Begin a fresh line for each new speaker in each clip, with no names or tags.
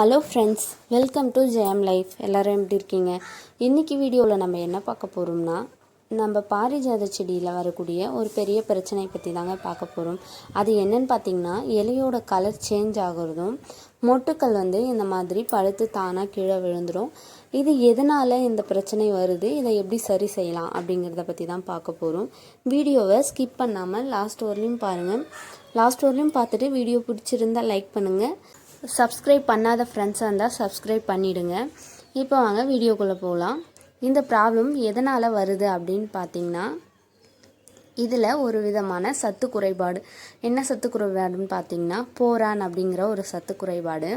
Hello friends welcome to Jayam life எல்லோரும் எப்படி இருக்கீங்க? இன்றைக்கி வீடியோவில் நம்ம என்ன பார்க்க போகிறோம்னா நம்ம பாரிஜாத செடியில் வரக்கூடிய ஒரு பெரிய பிரச்சனை பற்றி தாங்க பார்க்க போகிறோம் அது என்னன்னு பார்த்தீங்கன்னா இலையோட கலர் சேஞ்ச் ஆகுறதும் மொட்டுக்கள் வந்து இந்த மாதிரி பழுத்து தானாக கீழே விழுந்துடும் இது எதனால் இந்த பிரச்சனை வருது? இதை எப்படி சரி செய்யலாம் அப்படிங்கிறத பற்றி தான் பார்க்க போகிறோம் வீடியோவை ஸ்கிப் பண்ணாமல் லாஸ்ட் வரலையும் பாருங்கள் லாஸ்ட் வரலையும் பார்த்துட்டு வீடியோ பிடிச்சிருந்தா லைக் பண்ணுங்கள் சப்ஸ்கிரைப் பண்ணாத ஃப்ரெண்ட்ஸாக இருந்தால் சப்ஸ்கிரைப் பண்ணிவிடுங்க இப்போ வாங்க வீடியோக்குள்ளே போகலாம் இந்த ப்ராப்ளம் எதனால் வருது அப்படின்னு பார்த்தீங்கன்னா இதில் ஒரு விதமான சத்து குறைபாடு. என்ன சத்து குறைபாடுன்னு பார்த்தீங்கன்னா போரான் அப்படிங்கிற ஒரு சத்து குறைபாடு.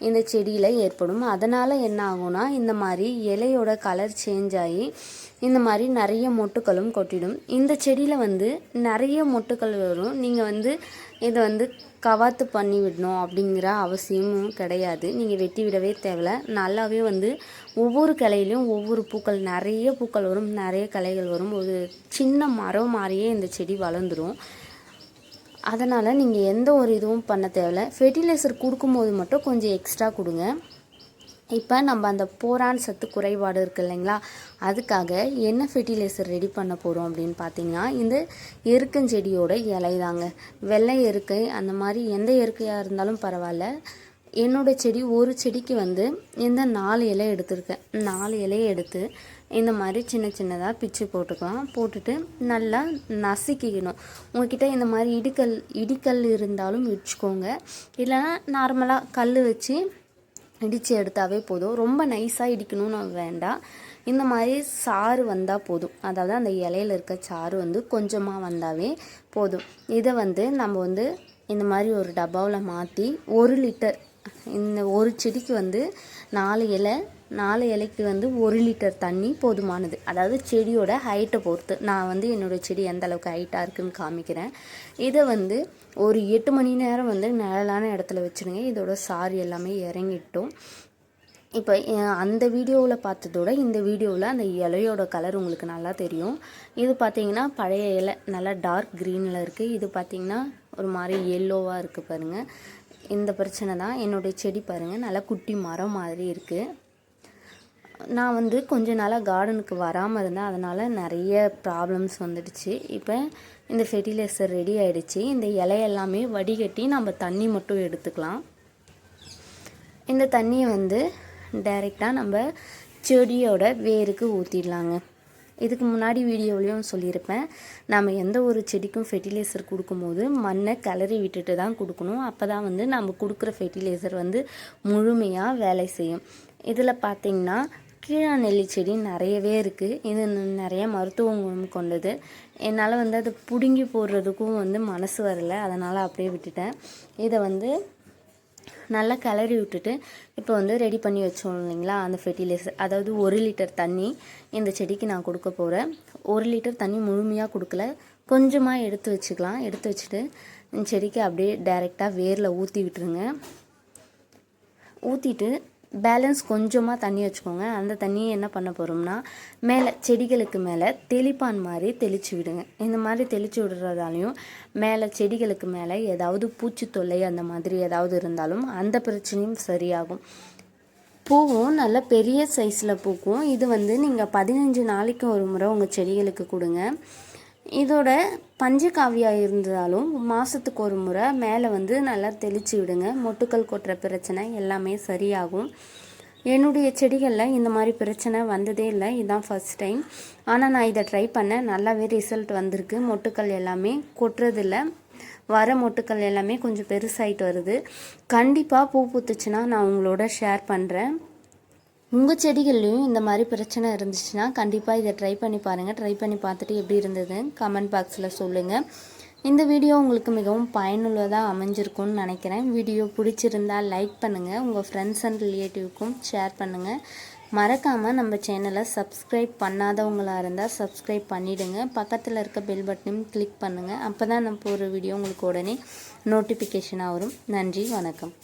இந்த செடியில் ஏற்படும். அதனால் என்ன ஆகும்னா இந்த மாதிரி இலையோட கலர் சேஞ்ச் ஆகி இந்த மாதிரி நிறைய மொட்டுக்களும் கொட்டிடும். இந்த செடியில் வந்து நிறைய மொட்டுக்கள் வரும் நீங்கள் வந்து இதை வந்து கவாத்து பண்ணி விடணும் அப்படிங்கிற அவசியமும் கிடையாது. நீங்கள் வெட்டி விடவே தேவையில்ல. நல்லாவே வந்து ஒவ்வொரு கிளையிலையும் ஒவ்வொரு பூக்கள் நிறைய பூக்கள் வரும் நிறைய கிளைகள் வரும். ஒரு சின்ன மரம் மாதிரியே இந்த செடி வளர்ந்துடும் அதனால் நீங்கள் எந்த ஒரு இதுவும் பண்ண தேவையில்ல. ஃபெர்டிலைசர் கொடுக்கும்போது மட்டும் கொஞ்சம் எக்ஸ்ட்ரா கொடுங்க. இப்போ நம்ம அந்த போரான் சத்து குறைபாடு இருக்குது இல்லைங்களா? அதுக்காக என்ன ஃபெர்டிலைசர் ரெடி பண்ண போகிறோம் அப்படின்னு பார்த்தீங்கன்னா இந்த எருக்கஞ்செடியோட இலை தாங்க வெள்ளை எருக்கை அந்த மாதிரி எந்த எருக்கையாக இருந்தாலும் பரவாயில்ல. என்னோடய செடி ஒரு செடிக்கு வந்து இந்த நாலு இலை எடுத்திருக்கேன். நாலு இலையை எடுத்து இந்த மாதிரி சின்ன சின்னதாக பிச்சு போட்டுக்கலாம். போட்டுட்டு நல்லா நசுக்கிக்கணும். உங்ககிட்ட இந்த மாதிரி இடிக்கல் இடிக்கல் இருந்தாலும் இடிச்சுக்கோங்க இல்லைன்னா நார்மலாக கல் வச்சு இடித்து எடுத்தாவே போதும். ரொம்ப நைஸாக இடிக்கணும்னு வேண்டாம். இந்த மாதிரி சாறு வந்தால் போதும். அதாவது அந்த இலையில் இருக்க சாறு வந்து கொஞ்சமாக வந்தாவே போதும். இதை வந்து நம்ம வந்து இந்த மாதிரி ஒரு டப்பாவில் மாற்றி ஒரு லிட்டர் இந்த ஒரு செடிக்கு வந்து நாலு இலை நாலு இலைக்கு வந்து ஒரு லிட்டர் தண்ணி போதுமானது. அதாவது செடியோட ஹைட்டை பொறுத்து. நான் வந்து என்னோடய செடி எந்த அளவுக்கு ஹைட்டாக இருக்குதுன்னு காமிக்கிறேன். இதை வந்து ஒரு எட்டு மணி நேரம் வந்து நிழலான இடத்துல வச்சுருங்க. இதோட சாறு எல்லாமே இறங்கிட்டோம். இப்போ அந்த வீடியோவில் பார்த்ததோட இந்த வீடியோவில் அந்த இலையோட கலர் உங்களுக்கு நல்லா தெரியும். இது பார்த்தீங்கன்னா பழைய இலை. நல்லா டார்க் க்ரீனில் இருக்குது இது பார்த்திங்கன்னா ஒரு மாதிரி எல்லோவாக இருக்குது பாருங்கள் இந்த பிரச்சனை தான். என்னுடைய செடி பாருங்கள் நல்லா குட்டி மரம் மாதிரி இருக்குது நான் வந்து கொஞ்ச நாளாக கார்டனுக்கு வராமல் இருந்தேன். அதனால் நிறைய ப்ராப்ளம்ஸ் வந்துடுச்சு. இப்போ இந்த ஃபெர்டிலைசர் ரெடி ஆகிடுச்சு இந்த இலையெல்லாமே வடிகட்டி நம்ம தண்ணி மட்டும் எடுத்துக்கலாம். இந்த தண்ணியை வந்து டைரெக்டாக நம்ம செடியோட வேருக்கு ஊற்றிடலாங்க இதுக்கு முன்னாடி வீடியோவிலையும் சொல்லியிருப்பேன். நம்ம எந்த ஒரு செடிக்கும் ஃபெர்டிலைசர் கொடுக்கும்போது மண்ணை கிளறி விட்டுட்டு தான் கொடுக்கணும். அப்போ தான் வந்து நம்ம கொடுக்குற ஃபெர்டிலைசர் வந்து முழுமையாக வேலை செய்யும். இதில் பார்த்திங்கன்னா கீழா நெல்லி செடி நிறையவே இருக்குது இது நிறைய மருத்துவ குணம் கொண்டது. என்னால் வந்து அதை பிடுங்கி போடுறதுக்கும் வந்து மனசு வரல. அதனால் அப்படியே விட்டுட்டேன். இதை வந்து நல்லா கிளறி விட்டுட்டு இப்போ வந்து ரெடி பண்ணி வச்சோம் இல்லைங்களா அந்த ஃபெர்டிலைசர் அதாவது ஒரு லிட்டர் தண்ணி இந்த செடிக்கு நான் கொடுக்க போகிறேன் ஒரு லிட்டர் தண்ணி முழுமையாக கொடுக்கல. கொஞ்சமாக எடுத்து வச்சுக்கலாம். எடுத்து வச்சுட்டு இந்த செடிக்கு அப்படியே டைரெக்டாக வேரில் ஊற்றி விட்டுருங்க. ஊற்றிட்டு பேலன்ஸ் கொஞ்சமாக தண்ணி வச்சுக்கோங்க. அந்த தண்ணியை என்ன பண்ண போகிறோம்னா மேலே செடிகளுக்கு மேலே தெளிப்பான் மாதிரி தெளித்து விடுங்க. இந்த மாதிரி தெளித்து விடுறதாலையும் மேலே செடிகளுக்கு மேலே ஏதாவது பூச்சி தொல்லை அந்த மாதிரி ஏதாவது இருந்தாலும் அந்த பிரச்சனையும் சரியாகும். பூவும் நல்ல பெரிய சைஸில் பூக்கும். இது வந்து நீங்கள் பதினஞ்சு நாளைக்கு ஒரு முறை உங்கள் செடிகளுக்கு கொடுங்க. இதோட பஞ்சகாவியாக இருந்தாலும் மாதத்துக்கு ஒரு முறை மேலே வந்து நல்லா தெளித்து விடுங்க. மொட்டுக்கள் கொட்டுற பிரச்சனை எல்லாமே சரியாகும். என்னுடைய செடிகளில் இந்த மாதிரி பிரச்சனை வந்ததே இல்லை. இதுதான் ஃபஸ்ட் டைம் ஆனால் நான் இதை ட்ரை பண்ணேன். நல்லாவே ரிசல்ட் வந்திருக்கு. மொட்டுக்கள் எல்லாமே கொட்டுறதில்ல. வர மொட்டுக்கள் எல்லாமே கொஞ்சம் பெருசாகிட்டு வருது. கண்டிப்பாக பூ பூத்துச்சுன்னா நான் உங்களோட ஷேர் பண்ணுறேன் உங்கள் செடிகள்லையும் இந்த மாதிரி பிரச்சனை இருந்துச்சுன்னா கண்டிப்பாக இதை ட்ரை பண்ணி பாருங்கள் ட்ரை பண்ணி பார்த்துட்டு எப்படி இருந்தது கமெண்ட் பாக்ஸில் சொல்லுங்கள் இந்த வீடியோ உங்களுக்கு மிகவும் பயனுள்ளதாக அமைஞ்சிருக்கும்னு நினைக்கிறேன். வீடியோ பிடிச்சிருந்தால் லைக் பண்ணுங்கள் உங்கள் ஃப்ரெண்ட்ஸ் அண்ட் ரிலேட்டிவ்க்கும் ஷேர் பண்ணுங்கள் மறக்காமல் நம்ம சேனலை சப்ஸ்கிரைப் பண்ணாதவங்களாக இருந்தால் சப்ஸ்கிரைப் பண்ணிவிடுங்க பக்கத்தில் இருக்க பெல் பட்டனையும் கிளிக் பண்ணுங்கள் அப்போ தான் நம்ம போகிற வீடியோ உங்களுக்கு உடனே நோட்டிஃபிகேஷனாக வரும். நன்றி வணக்கம்.